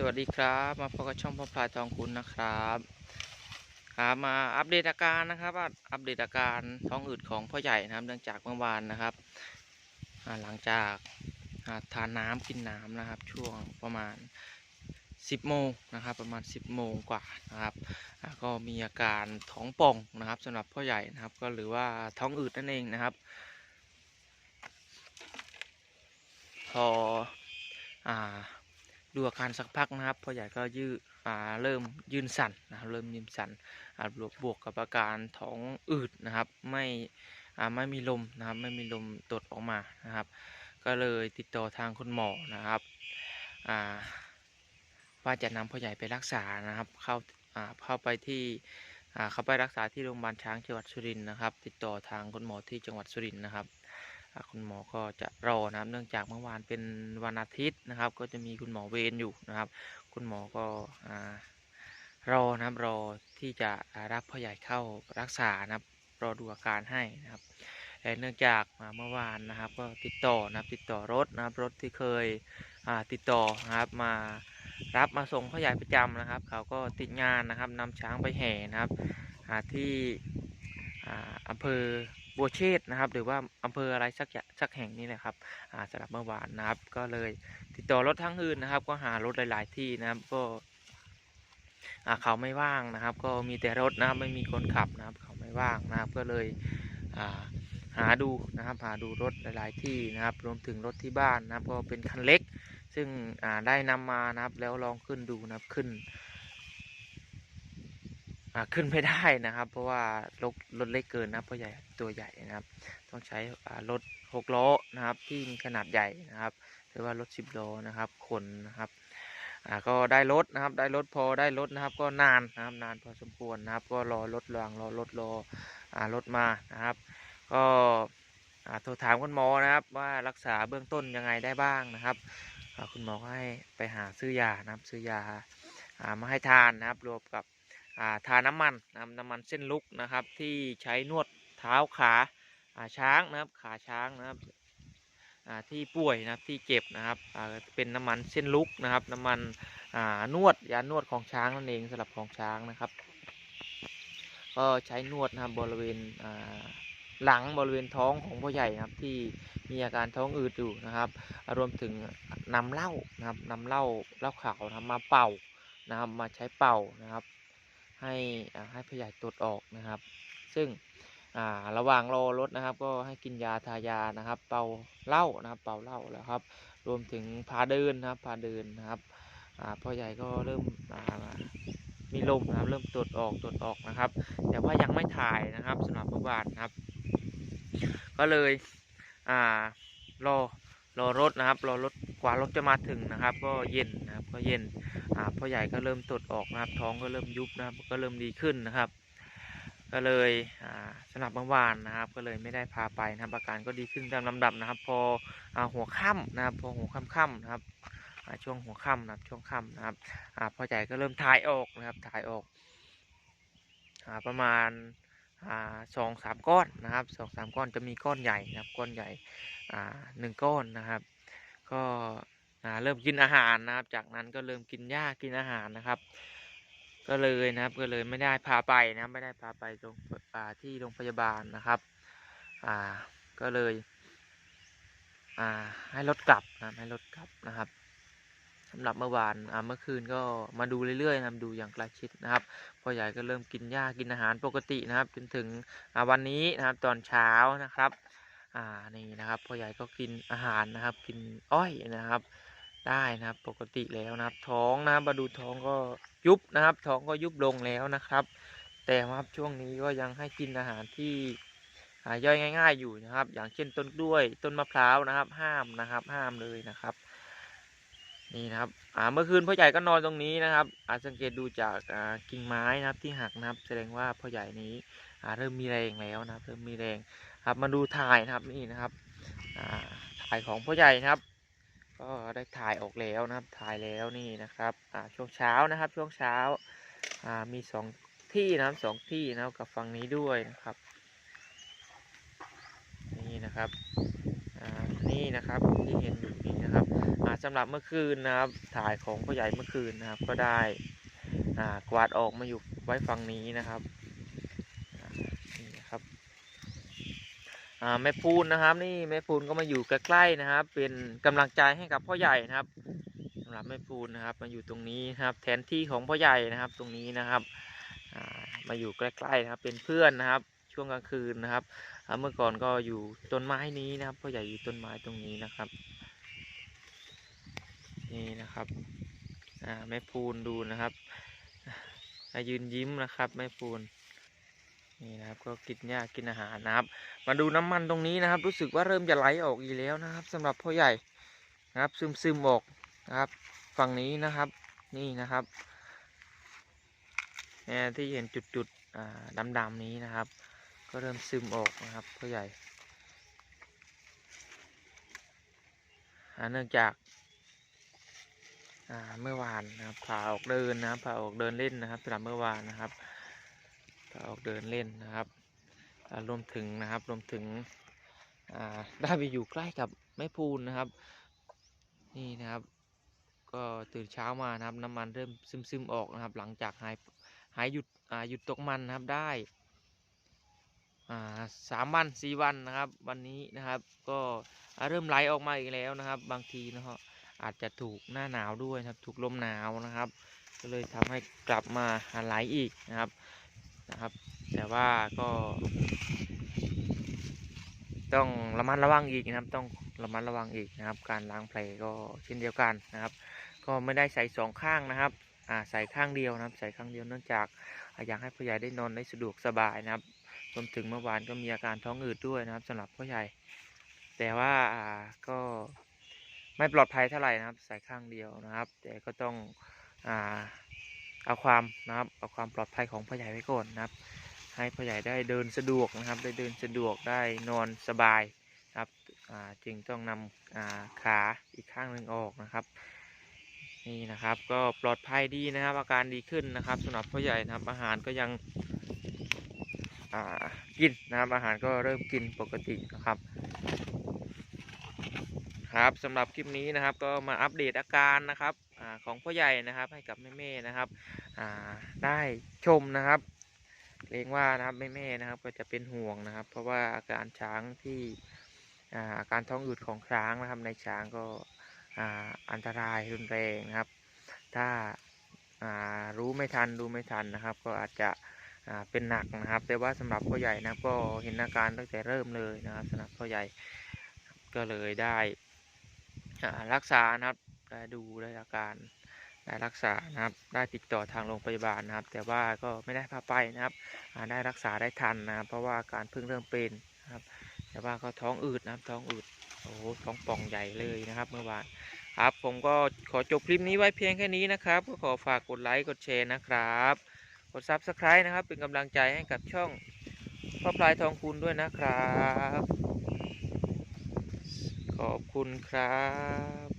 สวัสดีครับ มาพบกับช่องพ่อพลายทองคุณนะครับครับมาอัปเดตอาการนะครับอัปเดตอาการท้องอืดของพ่อใหญ่นะครับเนื่องจากเมื่อวานนะครับหลังจากทานน้ำกินน้ำนะครับ ช่วงประมาณ 10โมงนะครับ ประมาณ 10โมงกว่านะครับก็มีอาการท้องป่องนะครับสำหรับพ่อใหญ่นะครับ ก็หรือว่าท้องอืดนั่นเองนะครับ พออ่า ดูอาการสักพักนะครับพ่อใหญ่ก็ยืดอ่าเริ่มยืนสั่นนะครับเริ่มยืนสั่นบวกบวกกับอาการท้องอืดนะครับ ไม่อ่าไม่มีลมนะครับ ไม่มีลมตดออกมานะครับ ก็เลยติดต่อทางคุณหมอนะครับอ่าว่าจะนำพ่อใหญ่ไปรักษานะครับ เข้าอ่าเข้าไปที่อ่าเข้าไปรักษาที่โรงพยาบาลช้างจังหวัดสุรินทร์นะครับ ติดต่อทางคุณหมอที่จังหวัดสุรินทร์นะครับ คุณหมอก็จะรอนะครับ เนื่องจากเมื่อวานเป็นวันอาทิตย์นะครับ ก็จะมีคุณหมอเวรอยู่นะครับ คุณหมอก็รอนะครับรอที่จะรับพ่อใหญ่เข้ารักษานะครับ รอดูอาการให้นะครับแต่เนื่องจากอ่าเมื่อวานนะครับ ก็ติดต่อนะครับติดต่อรถนะครับ รถที่เคยติดต่อนะครับมารับมาส่งพ่อใหญ่ประจำนะครับ เขาก็ติดงานนะครับนำช้างไปแห่นะครับที่อ่าอำเภอ บัวเชษนะครับ หรือว่าอำเภออะไรสักสักแห่งนี้นะครับสำหรับเมื่อวานนะครับ ก็เลยติดต่อรถทั้งอื่นนะครับ ก็หารถหลาย ๆ ที่นะครับก็เขาไม่ว่างนะครับ ก็มีแต่รถนะครับไม่มีคนขับนะครับ เขาไม่ว่างนะครับ ก็เลยหาดูนะครับหาดูรถหลาย ๆ ที่นะครับ รวมถึงรถที่บ้านนะครับ ก็เป็นคันเล็ก ซึ่งได้นำมานะครับ แล้วลองขึ้นดูนะครับขึ้น ขึ้นไม่ได้นะครับ เพราะว่ารถรถเล็กเกินนะเพราะใหญ่ตัวใหญ่นะครับ ต้องใช้รถหกล้อนะครับ ที่มีขนาดใหญ่นะครับหรือว่ารถสิบล้อนะครับคนนะครับก็ได้รถนะครับได้รถพอได้รถนะครับ ก็นานนะครับนานพอสมควรนะครับ ก็รอรถรางรอรถรอรถมานะครับ ก็อ่าโทรถามคุณหมอนะครับ ว่ารักษาเบื้องต้นยังไงได้บ้างนะครับคุณหมอก็ให้ไปหาซื้อยานะครับ ซื้อยามาให้ทานนะครับรวมกับ ทาน้ำมันนะครับน้ำมันเส้นลุกนะครับ ที่ใช้นวดเท้าขาาช้างนะครับ ขาช้างนะครับที่ป่วยนะครับที่เจ็บนะครับเป็นน้ำมันเส้นลุกนะครับ น้ำมันนวดยานวดของช้างนั่นเองสำหรับของช้างนะครับ ก็ใช้นวดนะครับบริเวณหลังบริเวณท้องของพ่อใหญ่นะครับที่มีอาการท้องอืดอยู่นะครับรวมถึงนำเหล้านะครับนำเหล้าเหล้าขาวนะมาเป่านะครับมาใช้เป่านะครับ ให้อ่าให้พยาธิตดออกนะครับ ซึ่งระหว่างรอรถนะครับ ก็ให้กินยาทายานะครับ เป่าเหล้านะครับ เป่าเหล้าแล้วครับ รวมถึงพาเดินนะครับพาเดินนะครับพ่อใหญ่ก็เริ่มมีลมนะครับ เริ่มตดออกตดออกนะครับ แต่ว่ายังไม่ถ่ายนะครับสำหรับเมื่อวานนะครับ ก็เลยอรอ รอรถนะครับรอรถกว่ารถจะมาถึงนะครับ ก็เย็นนะครับก็เย็นอ่าพ่อใหญ่ก็เริ่มตดออกนะครับ ท้องก็เริ่มยุบนะครับ ก็เริ่มดีขึ้นนะครับ ก็เลยอ่าสำหรับเมื่อวานนะครับ ก็เลยไม่ได้พาไปนะครับอาการก็ดีขึ้นตามลำดับนะครับ พออ่าหัวค่ำนะครับ พอหัวค่ำๆนะครับช่วงหัวค่ำนะครับช่วงค่ำนะครับอพ่อใหญ่ก็เริ่มถ่ายออกนะครับถ่ายออกอประมาณ สองสามก้อนนะครับสองสามก้อนจะมีก้อนใหญ่นะครับก้อนใหญ่หนึ่งก้อนนะครับ ก็เริ่มกินอาหารนะครับ จากนั้นก็เริ่มกินหญ้ากินอาหารนะครับ ก็เลยนะครับก็เลยไม่ได้พาไปนะครับไม่ได้พาไปตรงที่โรงพยาบาลนะครับก็เลยให้รถกลับนะครับให้รถกลับนะครับ สำหรับเมื่อวานอ่าเมื่อคืนก็มาดูเรื่อยๆนะดูอย่างใกล้ชิดนะครับพ่อใหญ่ก็เริ่มกินหญ้ากินอาหารปกตินะครับ จนถึงวันนี้นะครับตอนเช้านะครับอ่านี่นะครับพ่อใหญ่ก็กินอาหารนะครับ กินอ้อยนะครับ ได้นะครับปกติแล้วนะครับ ท้องนะครับมาดูท้องก็ยุบนะครับ ท้องก็ยุบลงแล้วนะครับ แต่ว่าช่วงนี้ก็ยังให้กินอาหารที่ย่อยง่าย ๆ อยู่นะครับ อย่างเช่นต้นกล้วยต้นมะพร้าวนะครับ ห้ามนะครับ ห้ามเลยนะครับ นี่นะครับอ่าเมื่อคืนพ่อใหญ่ก็นอนตรงนี้นะครับ อาจสังเกตดูจากอ่ากิ่งไม้นะครับที่หักนะครับ แสดงว่าพ่อใหญ่นี้อ่าเริ่มมีแรงแล้วนะครับ เริ่มมีแรงครับมาดูถ่ายนะครับนี่นะครับอ่าถ่ายของพ่อใหญ่นะครับ ก็ได้ถ่ายออกแล้วนะครับ ถ่ายแล้วนี่นะครับอ่าช่วงเช้านะครับ ช่วงเช้าอ่ามีสองที่นะครับสองที่นะครับกับฝั่งนี้ด้วยนะครับ นี่นะครับ นี่นะครับที่เห็นอยู่นี้นะครับอ่าสำหรับเมื่อคืนนะครับถ่ายของพ่อใหญ่เมื่อคืนนะครับ ก็ได้กวาดออกมาอยู่ไว้ฝั่งนี้นะครับนี่นะครับแม่พูนนะครับ นี่แม่พูนก็มาอยู่ใกล้ๆนะครับ เป็นกำลังใจให้กับพ่อใหญ่นะครับสำหรับแม่พูนนะครับ มาอยู่ตรงนี้นะครับ แทนที่ของพ่อใหญ่นะครับตรงนี้นะครับมาอยู่ใกล้ๆนะครับ เป็นเพื่อนนะครับ ช่วงกลางคืนนะครับเมื่อก่อนก็อยู่ต้นไม้นี้นะครับพ่อใหญ่อยู่ต้นไม้ตรงนี้นะครับ นี่นะครับแม่พูนดูนะครับยืนยิ้มนะครับแม่พูนนี่นะครับก็กินหญ้ากินอาหารนะครับ มาดูน้ำมันตรงนี้นะครับ รู้สึกว่าเริ่มจะไหลออกอีกแล้วนะครับสำหรับพ่อใหญ่นะครับ ซึมซึมๆออกนะครับฝั่งนี้นะครับนี่นะครับที่เห็นจุดๆดำๆนี้นะครับ ก็เริ่มซึมออกนะครับพ่อใหญ่เนื่องจากาเมื่อวานนะครับพาออกเดินนะครับพาออกเดินเล่นนะครับสำหรับเมื่อวานนะครับพาออกเดินเล่นนะครับรวมถึงนะครับรวมถึงได้ไปอยู่ใกล้กับแม่พูนนะครับ นี่นะครับ ก็ตื่นเช้ามานะครับ น้ำมันเริ่มซึมซึมๆออกนะครับ หลังจากหายหายหยุดหยุดตกมันนะครับได้ สามวันสี่วันนะครับ วันนี้นะครับก็เริ่มไหลออกมาอีกแล้วนะครับ บางทีนะครับอาจจะถูกหน้าหนาวด้วยครับ ถูกลมหนาวนะครับ ก็เลยทำให้กลับมาไหลอีกนะครับนะครับ แต่ว่าก็ ต้องระมัดระวังอีกนะครับ ต้องระมัดระวังอีกนะครับ การล้างแผลก็เช่นเดียวกันนะครับ ก็ไม่ได้ใส่สองข้างนะครับใส่ข้างเดียวนะครับ ใส่ข้างเดียวเนื่องจากอยากให้ผู้ใหญ่ได้นอนได้สะดวกสบายนะครับ รวมถึงเมื่อวานก็มีอาการท้องอืดด้วยนะครับสำหรับพ่อใหญ่ แต่ว่าก็ไม่ปลอดภัยเท่าไหร่นะครับใส่ข้างเดียวนะครับ แต่ก็ต้องอ่าเอาความนะครับเอาความปลอดภัยของพ่อใหญ่ไว้ก่อนนะครับ ให้พ่อใหญ่ได้เดินสะดวกนะครับ ได้เดินสะดวกได้นอนสบายนะครับจึงต้องนำอ่าขาอีกข้างหนึ่งออกนะครับ นี่นะครับก็ปลอดภัยดีนะครับ อาการดีขึ้นนะครับสำหรับพ่อใหญ่นะครับอาหารก็ยัง กินนะครับอาหารก็เริ่มกินปกตินะครับ ครับสำหรับคลิปนี้นะครับ ก็มาอัปเดตอาการนะครับอของพ่อใหญ่นะครับให้กับแม่ๆนะครับได้ชมนะครับเกรงว่านะครับแม่ๆนะครับ ก็จะเป็นห่วงนะครับ เพราะว่าอาการช้างที่อาการท้องอืดของช้างนะครับ ในช้างก็ออันตรายรุนแรงนะครับ ถ้ารู้ไม่ทันดูไม่ทันนะครับ ก็อาจจะ เป็นหนักนะครับ แต่ว่าสำหรับพ่อใหญ่นะก็เห็นอาการตั้งแต่เริ่มเลยนะครับสำหรับพ่อใหญ่ก็เลยได้รักษานะครับได้ดูได้อาการได้รักษานะครับ ได้ติดต่อทางโรงพยาบาลนะครับ แต่ว่าก็ไม่ได้พาไปนะครับได้รักษาได้ทันนะครับ เพราะว่าอาการเพิ่งเริ่มเป็นนะครับ แต่ว่าก็ท้องอืดนะครับท้องอืดโอ้โหท้องป่องใหญ่เลยนะครับ เมื่อวานครับผมก็ขอจบคลิปนี้ไว้เพียงแค่นี้นะครับ ก็ขอฝากกดไลค์กดแชร์นะครับ กด Subscribe นะครับ เป็นกำลังใจให้กับช่องพ่อพลายทองคุณด้วยนะครับ ขอบคุณครับ